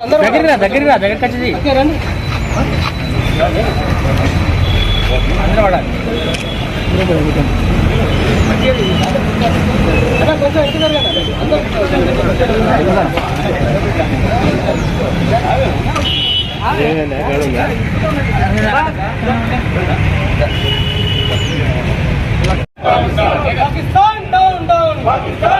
దగ్గర దగ్గర దగ్గరికి వచ్చేది అందరూ పడాలి. Pakistan down down Pakistan.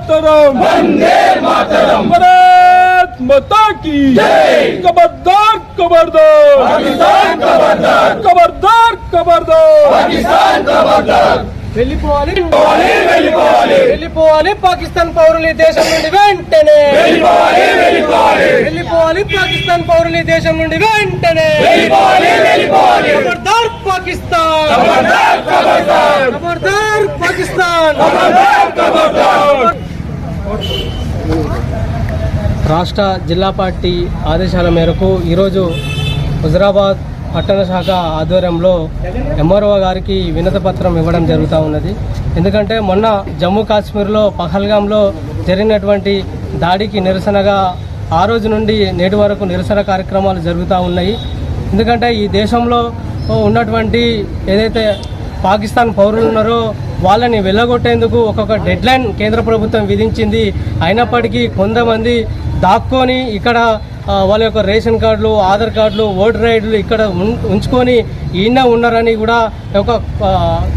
मातरम वंदे मातरम भारत माता की खबरदार खबरदार पाकिस्तान खबरदार खबरदार खबरदार पाकिस्तान खबरदार వెళ్ళిపోవాలి. వెళ్ళిపోవాలి వెళ్ళిపోవాలి. పాకిస్తాన్ పౌరులు ఈ దేశం నుండి వెంటనే. వెళ్ళిపోవాలి వెళ్ళిపోవాలి. వెళ్ళిపోవాలి పాకిస్తాన్ పౌరులు దేశం నుండి వెంటనే. వెళ్ళిపోవాలి వెళ్ళిపోవాలి. ఖబర్దార్ పాకిస్తాన్. ఖబర్దార్ ఖబర్దార్ ఖబర్దార్ పాకిస్తాన్. ఖబర్దార్ ఖబర్దార్ రాష్ట్ర జిల్లా పార్టీ ఆదేశాల మేరకు ఈరోజు హుజరాబాద్ పట్టణ శాఖ ఆధ్వర్యంలో ఎంఆర్ఓ గారికి వినత పత్రం ఇవ్వడం జరుగుతూ ఉన్నది. ఎందుకంటే మొన్న జమ్మూ కాశ్మీర్లో పహల్గాంలో జరిగినటువంటి దాడికి నిరసనగా ఆ రోజు నుండి నేటి వరకు నిరసన కార్యక్రమాలు జరుగుతూ ఉన్నాయి. ఎందుకంటే ఈ దేశంలో ఉన్నటువంటి ఏదైతే పాకిస్తాన్ పౌరులు ఉన్నారో వాళ్ళని వెళ్ళగొట్టేందుకు ఒక్కొక్క డెడ్లైన్ కేంద్ర ప్రభుత్వం విధించింది. అయినప్పటికీ కొంతమంది దాక్కొని ఇక్కడ వాళ్ళ యొక్క రేషన్ కార్డులు ఆధార్ కార్డులు ఓటర్ ఐడీలు ఇక్కడ ఉం- ఉంచుకొని ఈయన ఉన్నారని కూడా ఒక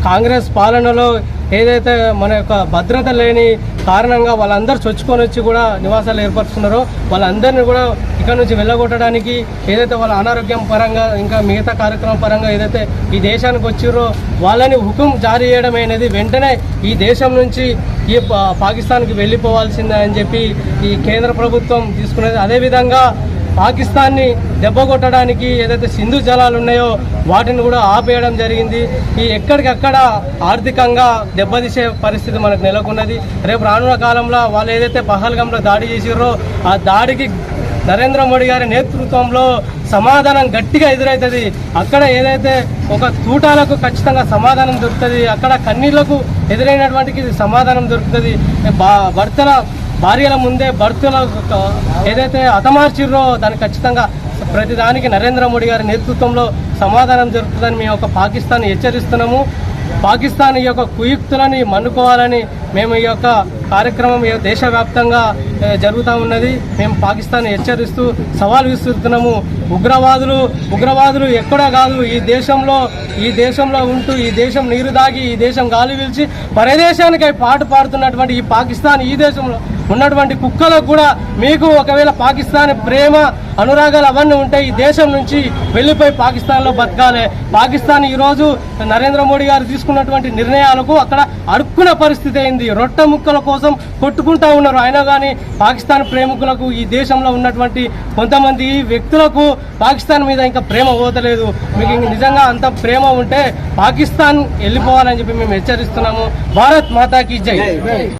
కాంగ్రెస్ పాలనలో ఏదైతే మన యొక్క భద్రత లేని కారణంగా వాళ్ళందరూ చొచ్చుకొని వచ్చి కూడా నివాసాలు ఏర్పరుచుకున్నారో వాళ్ళందరినీ కూడా ఇక్కడ నుంచి వెళ్ళగొట్టడానికి ఏదైతే వాళ్ళ అనారోగ్యం పరంగా ఇంకా మిగతా కార్యక్రమం పరంగా ఏదైతే ఈ దేశానికి వచ్చిర్రో వాళ్ళని హుకుం జారీ చేయడం అనేది వెంటనే ఈ దేశం నుంచి ఈ పాకిస్తాన్కి వెళ్ళిపోవాల్సిందే అని చెప్పి ఈ కేంద్ర ప్రభుత్వం తీసుకున్నది. అదేవిధంగా పాకిస్తాన్ని దెబ్బ కొట్టడానికి ఏదైతే సింధు జలాలు ఉన్నాయో వాటిని కూడా ఆపేయడం జరిగింది. ఈ ఎక్కడికక్కడ ఆర్థికంగా దెబ్బతీసే పరిస్థితి మనకు నెలకొన్నది. రేపు రానున్న కాలంలో వాళ్ళు ఏదైతే పహల్గంలో దాడి చేసిర్రో ఆ దాడికి నరేంద్ర మోడీ గారి నేతృత్వంలో సమాధానం గట్టిగా ఎదురవుతుంది అక్కడ ఏదైతే ఒక తూటాలకు ఖచ్చితంగా సమాధానం దొరుకుతుంది అక్కడ కన్నీళ్ళకు ఎదురైనటువంటికి సమాధానం దొరుకుతుంది. బా- భర్తల భార్యల ముందే భర్తల ఏదైతే హతమార్చిర్రో దానికి ఖచ్చితంగా ప్రతిదానికి నరేంద్ర మోడీ గారి నేతృత్వంలో సమాధానం జరుగుతుందని మేము ఒక పాకిస్తాన్ హెచ్చరిస్తున్నాము. పాకిస్తాన్ ఈ యొక్క కుయుక్తులని మన్నుకోవాలని మేము ఈ యొక్క కార్యక్రమం దేశవ్యాప్తంగా జరుగుతూ ఉన్నది. మేము పాకిస్తాన్ హెచ్చరిస్తూ సవాల్ విస్తున్నాము ఉగ్రవాదులు ఉగ్రవాదులు ఎక్కడా కాదు. ఈ దేశంలో ఈ దేశంలో ఉంటూ ఈ దేశం నీరు దాగి ఈ దేశం గాలి పీల్చి పరదేశానికి పాటు పాడుతున్నటువంటి ఈ పాకిస్తాన్ ఈ దేశంలో ఉన్నటువంటి కుక్కలకు కూడా మీకు ఒకవేళ పాకిస్తాన్ ప్రేమ అనురాగాలు అవన్నీ ఉంటే ఈ దేశం నుంచి వెళ్ళిపోయి పాకిస్తాన్లో బతకాలి. పాకిస్తాన్ ఈరోజు నరేంద్ర మోడీ గారు తీసుకున్నటువంటి నిర్ణయాలకు అక్కడ అడుక్కున పరిస్థితి అయింది. రొట్టె ముక్కల కోసం కొట్టుకుంటా ఉన్నారు. అయినా కానీ పాకిస్తాన్ ప్రేమికులకు ఈ దేశంలో ఉన్నటువంటి కొంతమంది వ్యక్తులకు పాకిస్తాన్ మీద ఇంకా ప్రేమ పోతలేదు. మీకు నిజంగా అంత ప్రేమ ఉంటే పాకిస్తాన్ వెళ్ళిపోవాలని చెప్పి మేము హెచ్చరిస్తున్నాము. భారత్ మాతాకి జై.